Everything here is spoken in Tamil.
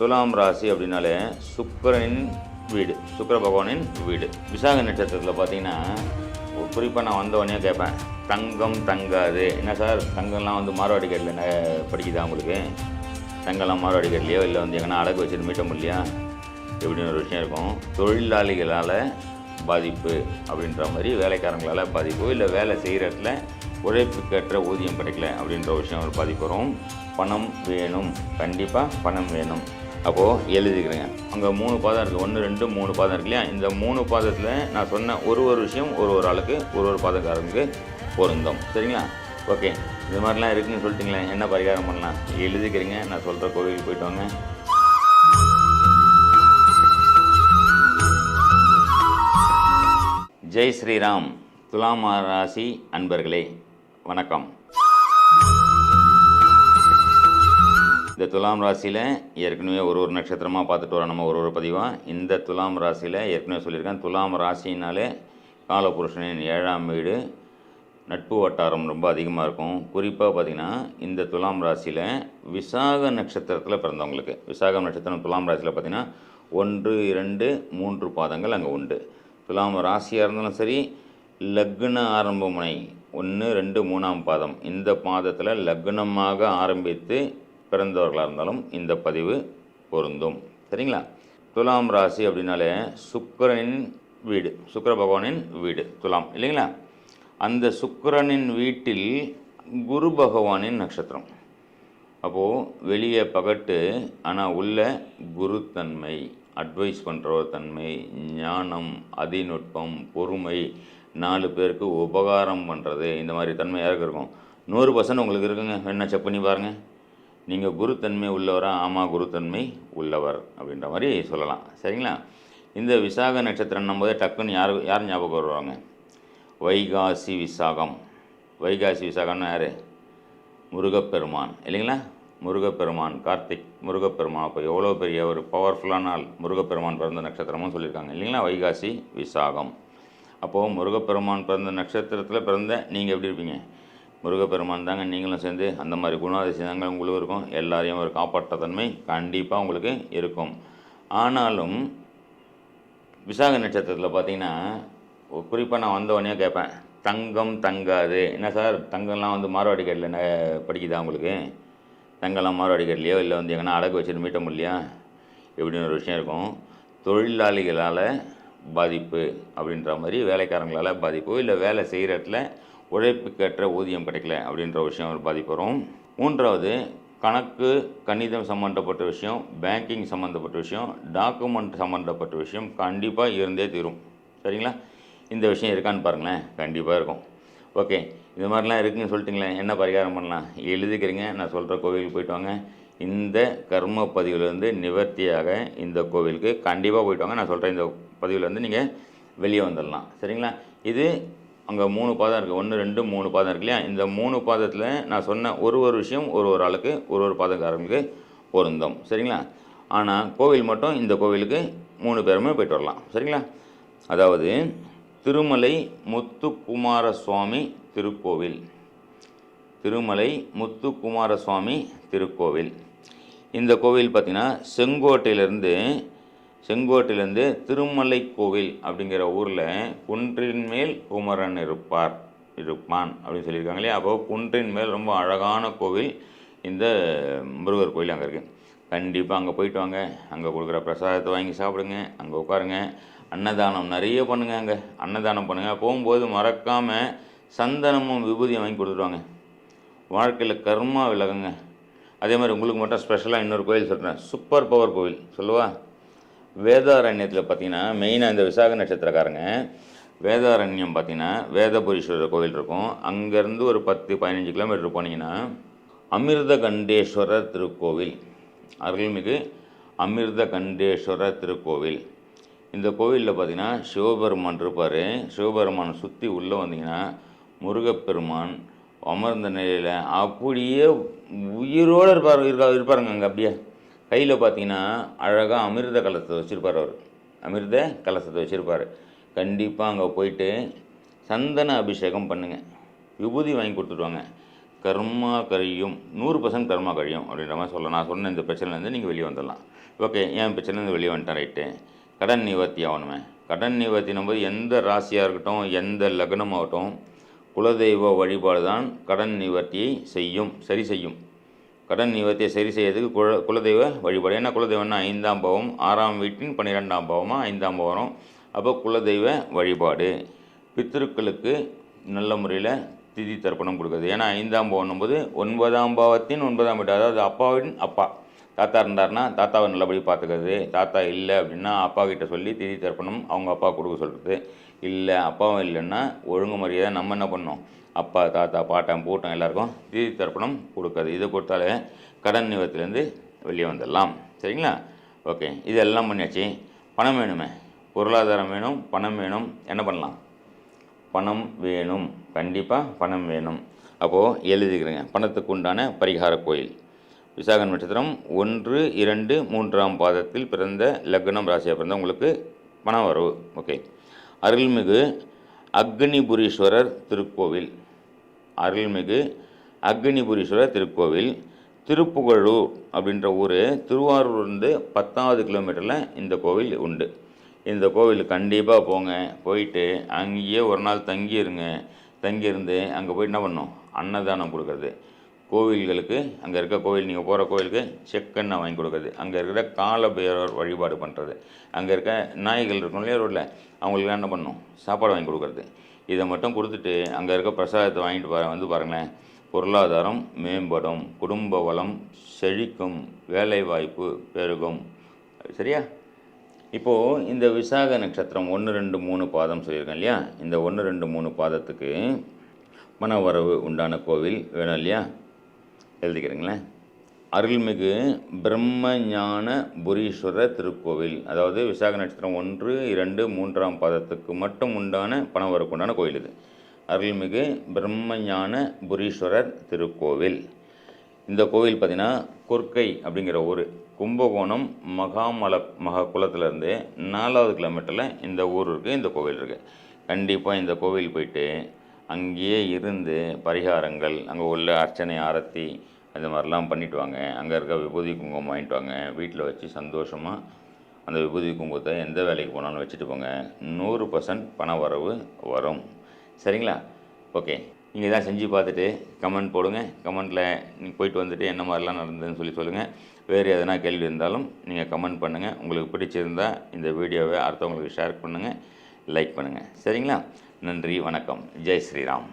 துலாம் ராசி அப்படின்னாலே சுக்கரனின் வீடு சுக்கர பகவானின் வீடு. விசாக நட்சத்திரத்தில் பார்த்தீங்கன்னா குறிப்பாக நான் வந்தவொடனே கேட்பேன். தங்கம் தங்காது. என்ன சார் தங்கம்லாம் வந்து மார்வாடி கேட்டில் படிக்குதா உங்களுக்கு? தங்கம்லாம் மார்வாடி கேட்லையோ இல்லை வந்து எங்கன்னா அடகு வச்சுட்டு மீட்ட முடியலையா? எப்படின்னு ஒரு விஷயம் இருக்கும். தொழிலாளிகளால் பாதிப்பு அப்படின்ற மாதிரி வேலைக்காரங்களால் பாதிப்பு இல்லை வேலை செய்கிற இடத்துல உழைப்புக்கேற்ற ஊதியம் கிடைக்கல அப்படின்ற ஒரு விஷயம் ஒரு பாதிப்பு வரும். பணம் வேணும். கண்டிப்பாக பணம் வேணும். அப்போது எழுதிக்கிறேங்க. அங்கே மூணு பாதம் இருக்குது ஒன்று ரெண்டு மூணு பாதம் இருக்கு இல்லையா? இந்த மூணு பாதத்தில் நான் சொன்ன ஒரு ஒரு விஷயம் ஒரு ஒரு ஆளுக்கு ஒரு ஒரு பாதக்காரனுக்கு பொருந்தோம். சரிங்களா? ஓகே. இது மாதிரிலாம் இருக்குன்னு சொல்லிட்டீங்களே என்ன பரிகாரம் பண்ணலாம்? எழுதிக்கிறீங்க. நான் சொல்கிற கோவிலுக்கு போயிட்டு வாங்க. ஜெய் ஸ்ரீராம். துலாம் ராசி அன்பர்களே வணக்கம். இந்த துலாம் ராசியில் ஏற்கனவே ஒரு ஒரு நட்சத்திரமாக பார்த்துட்டு வரோம். நம்ம ஒரு ஒரு பதிவாக இந்த துலாம் ராசியில் ஏற்கனவே சொல்லியிருக்கேன். துலாம் ராசினாலே காலபுருஷனின் ஏழாம் வீடு. நட்பு வட்டாரம் ரொம்ப அதிகமாக இருக்கும். குறிப்பாக பார்த்திங்கன்னா இந்த துலாம் ராசியில் விசாக நட்சத்திரத்தில் பிறந்தவங்களுக்கு விசாகம் நட்சத்திரம் துலாம் ராசியில் பார்த்திங்கன்னா ஒன்று இரண்டு மூன்று பாதங்கள் அங்கே உண்டு. துலாம் ராசியாக இருந்தாலும் சரி லக்ன ஆரம்ப முனை ஒன்று ரெண்டு மூணாம் பாதம். இந்த பாதத்தில் லக்னமாக ஆரம்பித்து பிறந்தவர்களாக இருந்தாலும் இந்த பதிவு பொருந்தும். சரிங்களா? துலாம் ராசி அப்படின்னாலே சுக்கரனின் வீடு சுக்கர பகவானின் வீடு துலாம் இல்லைங்களா? அந்த சுக்கரனின் வீட்டில் குரு பகவானின் நட்சத்திரம். அப்போது வெளியே பகட்டு ஆனால் உள்ள குருத்தன்மை அட்வைஸ் பண்ணுற ஒரு தன்மை ஞானம் அதிநுட்பம் பொறுமை நாலு பேருக்கு உபகாரம் பண்ணுறது இந்த மாதிரி தன்மை யாருக்கு இருக்கும்? நூறு பர்சன்ட் உங்களுக்கு இருக்குங்க. என்ன செக் பண்ணி பாருங்கள் நீங்கள் குருத்தன்மை உள்ளவரா? ஆமாம் குருத்தன்மை உள்ளவர் அப்படின்ற மாதிரி சொல்லலாம். சரிங்களா? இந்த விசாக நட்சத்திரம் போதே டக்குன்னு யார் யார் ஞாபகம் வருவாங்க? வைகாசி விசாகம். வைகாசி விசாகம்னு யார்? முருகப்பெருமான். இல்லைங்களா? முருகப்பெருமான் கார்த்திக் முருகப்பெருமான். அப்போ எவ்வளோ பெரிய ஒரு பவர்ஃபுல்லான ஆள் முருகப்பெருமான் பிறந்த நட்சத்திரமும் சொல்லியிருக்காங்க. இல்லைங்களா? வைகாசி விசாகம். அப்போது முருகப்பெருமான் பிறந்த நட்சத்திரத்தில் பிறந்த நீங்கள் எப்படி இருப்பீங்க? முருகப்பெருமான் தாங்க. நீங்களும் சேர்ந்து அந்த மாதிரி குணாதிசயங்கள் உங்களுக்கு இருக்கும். எல்லாரையும் ஒரு காப்பாற்ற தன்மை கண்டிப்பாக உங்களுக்கு இருக்கும். ஆனாலும் விசாக நட்சத்திரத்தில் பார்த்தீங்கன்னா குறிப்பாக நான் வந்த உடனே கேட்பேன் தங்கம் தங்காது. என்ன சார் தங்கம்லாம் வந்து மார்வாடி கேட்டில் என்ன படிக்குதா உங்களுக்கு? தங்கம்லாம் மார்வாடி கடையிலையோ இல்லை வந்து எங்கன்னா அடகு வச்சுட்டு மீட்ட முடியலையா? எப்படின்னு ஒரு விஷயம் இருக்கும். தொழிலாளிகளால் பாதிப்பு அப்படின்ற மாதிரி வேலைக்காரங்களால் பாதிப்பு இல்லை வேலை செய்கிற இடத்துல உழைப்புக்கேற்ற ஊதியம் கிடைக்கல அப்படின்ற விஷயம் ஒரு பாதிப்பு வரும். மூன்றாவது கணக்கு கணிதம் சம்மந்தப்பட்ட விஷயம் பேங்கிங் சம்மந்தப்பட்ட விஷயம் டாக்குமெண்ட் சம்மந்தப்பட்ட விஷயம் கண்டிப்பாக இருந்தே தீரும். சரிங்களா? இந்த விஷயம் இருக்கான்னு பாருங்களேன் கண்டிப்பாக இருக்கும். ஓகே இது மாதிரிலாம் இருக்குன்னு சொல்லிட்டிங்களேன் என்ன பரிகாரம் பண்ணலாம்? எழுதிக்கிறீங்க நான் சொல்கிற கோவிலுக்கு போயிட்டு வாங்க. இந்த கர்ம பதிவிலேருந்து நிவர்த்தியாக இந்த கோவிலுக்கு கண்டிப்பாக போயிட்டு வாங்க. நான் சொல்கிறேன் இந்த பதிவிலேருந்து நீங்கள் வெளியே வந்துடலாம். சரிங்களா? இது அங்கே மூணு பாதம் இருக்குது ஒன்று ரெண்டு மூணு பாதம் இருக்கு இல்லையா? இந்த மூணு பாதத்தில் நான் சொன்ன ஒரு ஒரு விஷயம் ஒரு ஒரு ஆளுக்கு ஒரு ஒரு பாதக்காரங்களுக்கு பொருந்தும். சரிங்களா? ஆனால் கோவில் மட்டும் இந்த கோவிலுக்கு மூணு பேருமே போயிட்டு வரலாம். சரிங்களா? அதாவது திருமலை முத்துக்குமார சுவாமி திருக்கோவில். திருமலை முத்துக்குமார சுவாமி திருக்கோவில். இந்த கோவில் பார்த்திங்கன்னா செங்கோட்டையிலேருந்து செங்கோட்டிலேருந்து திருமலை கோவில் அப்படிங்கிற ஊரில் குன்றின் மேல் குமரன் இருப்பார் இருப்பான் அப்படின்னு சொல்லியிருக்காங்க இல்லையா? அப்போ குன்றின் மேல் ரொம்ப அழகான கோவில் இந்த முருகர் கோயில் அங்கே இருக்குது கண்டிப்பாக அங்கே போயிட்டு வாங்க. அங்கே கொடுக்குற பிரசாதத்தை வாங்கி சாப்பிடுங்க. அங்கே உட்காருங்க. அன்னதானம் நிறைய பண்ணுங்க அங்கே. அன்னதானம் பண்ணுங்கள் போகும்போது மறக்காமல் சந்தனமும் விபூதியும் வாங்கி கொடுத்துருவாங்க வாழ்க்கையில் கர்மா விலகுங்க. அதே மாதிரி உங்களுக்கு மட்டும் ஸ்பெஷலாக இன்னொரு கோயில் சொல்கிறேன் சூப்பர் பவர் கோவில். சொல்லுவா? வேதாரண்யத்தில் பார்த்தீங்கன்னா மெயினாக இந்த விசாக நட்சத்திரக்காரங்க. வேதாரண்யம் பார்த்தீங்கன்னா வேதபுரீஸ்வரர் கோவில் இருக்கும். அங்கேருந்து ஒரு பத்து பதினஞ்சு கிலோமீட்டர் போனீங்கன்னா அமிர்த கண்டேஸ்வரர் திருக்கோவில். அருள்மிகு அமிர்த கண்டேஸ்வரர் திருக்கோவில். இந்த கோவிலில் பார்த்தீங்கன்னா சிவபெருமான் இருப்பார். சிவபெருமானை சுற்றி உள்ளே வந்தீங்கன்னா முருகப்பெருமான் அமர்ந்த நிலையில் அப்படியே உயிரோடு இருப்பார் இருக்கா இருப்பாருங்க அங்கே அப்படியே. கையில் பார்த்தீங்கன்னா அழகாக அமிர்த கலசத்தை வச்சுருப்பார் அவர். அமிர்த கலசத்தை வச்சுருப்பார். கண்டிப்பாக அங்கே போயிட்டு சந்தன அபிஷேகம் பண்ணுங்கள் விபூதி வாங்கி கொடுத்துடுவாங்க கர்மா கழியும் நூறு பர்சன்ட் கர்மா கழியும் அப்படின்ற மாதிரி சொல்ல நான் சொன்ன இந்த பிரச்சனைலேருந்து நீங்கள் வெளியே வந்துடலாம். ஓகே என் பிரச்சனைலேருந்து வெளியே வந்துட்டேன் ரைட்டு? கடன் நிவர்த்தி ஆகணுமே. கடன் நிவர்த்தினும் போது எந்த ராசியாக இருக்கட்டும் எந்த லக்னமாகட்டும் குலதெய்வ வழிபாடு தான் கடன் நிவர்த்தியை செய்யும் சரி செய்யும். கடன் நிவர்த்தியை சரி செய்யறதுக்கு குல குலதெய்வ வழிபாடு. ஏன்னா குலதெய்வம்னா ஐந்தாம் பாவம் ஆறாம் வீட்டின் பன்னிரெண்டாம் பாவமாக ஐந்தாம் பாவம். வரும் அப்போ குலதெய்வ வழிபாடு. பித்திருக்களுக்கு நல்ல முறையில் திதி தர்ப்பணம் கொடுக்குறது. ஏன்னா ஐந்தாம் பாவம் போது ஒன்பதாம் பாவத்தின் ஒன்பதாம் வீட்டு அதாவது அப்பாவின் அப்பா. தாத்தா இருந்தாருன்னா தாத்தாவை நல்லபடி பார்த்துக்கிறது. தாத்தா இல்லை அப்படின்னா அப்பா கிட்ட சொல்லி திதி தர்ப்பணம் அவங்க அப்பா கொடுக்க சொல்கிறது இல்லை அப்பாவும் இல்லைன்னா ஒழுங்கு மரியாதை நம்ம என்ன பண்ணோம் அப்பா தாத்தா பாட்டன் பூட்டம் எல்லாருக்கும் தீதி தர்ப்பணம் கொடுக்குறது இதை கொடுத்தாலே கடன் நிவத்திலேருந்து வெளியே வந்துடலாம். சரிங்களா? ஓகே. இதெல்லாம் பண்ணியாச்சு. பணம் வேணுமே. பொருளாதாரம் வேணும் பணம் வேணும். என்ன பண்ணலாம்? பணம் வேணும். கண்டிப்பாக பணம் வேணும். அப்போது எழுதிக்கிறேங்க. பணத்துக்கு உண்டான பரிகார கோயில். விசாக நட்சத்திரம் ஒன்று இரண்டு மூன்றாம் பாதத்தில் பிறந்த லக்னம் ராசியாக பிறந்த உங்களுக்கு பணம் வரவு. ஓகே. அருள்மிகு அக்னிபுரீஸ்வரர் திருக்கோவில். அருள்மிகு அக்னிபுரீஸ்வரர் திருக்கோவில். திருப்புகழூர் அப்படின்ற ஊர் திருவாரூர்லேருந்து பத்தாவது கிலோமீட்டரில் இந்த கோவில் உண்டு. இந்த கோவில் கண்டிப்பாக போங்க. போயிட்டு அங்கேயே ஒரு நாள் தங்கியிருங்க தங்கியிருந்து அங்கே போய் என்ன பண்ணும்? அன்னதானம் கொடுக்குறது. கோவில்களுக்கு அங்கே இருக்க கோவில் நீங்கள் போகிற கோவிலுக்கு செக்கெண்ணெய் வாங்கி கொடுக்குறது. அங்கே இருக்கிற கால பேரர் வழிபாடு பண்ணுறது அங்கே இருக்க நாய்கள் இருக்கும் இல்லையா ரோட்டில் அவங்களுக்கு என்ன பண்ணும்? சாப்பாடு வாங்கி கொடுக்குறது. இதை மட்டும் கொடுத்துட்டு அங்கே இருக்க பிரசாதத்தை வாங்கிட்டு பாரு வந்து பாருங்களேன். பொருளாதாரம் மேம்படும். குடும்ப வளம் செழிக்கும். வேலைவாய்ப்பு பெருகும். சரியா? இப்போது இந்த விசாக நட்சத்திரம் ஒன்று ரெண்டு மூணு பாதம் சொல்லியிருக்கேன் இல்லையா? இந்த ஒன்று ரெண்டு மூணு பாதத்துக்கு மனவரவு உண்டான கோவில் வேணும் இல்லையா? எழுதிக்கிறீங்களேன். அருள்மிகு பிரம்ம ஞான புரீஸ்வரர் திருக்கோவில். அதாவது விசாக நட்சத்திரம் ஒன்று இரண்டு மூன்றாம் பாதத்துக்கு மட்டும் உண்டான பணம் வரவுக்கு உண்டான கோயில் இது. அருள்மிகு பிரம்ம ஞான புரீஸ்வரர் திருக்கோவில். இந்த கோவில் பார்த்திங்கன்னா கொர்க்கை அப்படிங்கிற ஊர். கும்பகோணம் மகாமல மகா குளத்துலேருந்து நாலாவது கிலோமீட்டரில் இந்த ஊர் இருக்குது இந்த கோவில் இருக்குது கண்டிப்பாக இந்த கோவில் போயிட்டு அங்கேயே இருந்து பரிகாரங்கள் அங்கே உள்ள அர்ச்சனை ஆரத்தி அந்த மாதிரிலாம் பண்ணிட்டு வாங்க. அங்கே இருக்க விபூதி குங்குமம் வாங்கிட்டு வாங்க. வீட்டில் வச்சு சந்தோஷமாக அந்த விபூதி குங்குமத்தை எந்த வேலைக்கு போனாலும் வச்சுட்டு போங்க. நூறு பர்சன்ட் பண வரவு வரும். சரிங்களா? ஓகே. நீங்கள் தான் செஞ்சு பார்த்துட்டு கமெண்ட் போடுங்க. கமெண்ட்டில் நீங்கள் போயிட்டு வந்துட்டு என்ன மாதிரிலாம் நடந்ததுன்னு சொல்லி சொல்லுங்கள் வேறு எதனா கேள்வி இருந்தாலும் நீங்கள் கமெண்ட் பண்ணுங்கள் உங்களுக்கு பிடிச்சிருந்தா இந்த வீடியோவை அடுத்தவங்களுக்கு ஷேர் பண்ணுங்கள் லைக் பண்ணுங்கள் சரிங்களா? நன்றி வணக்கம். ஜெய் ஸ்ரீராம்.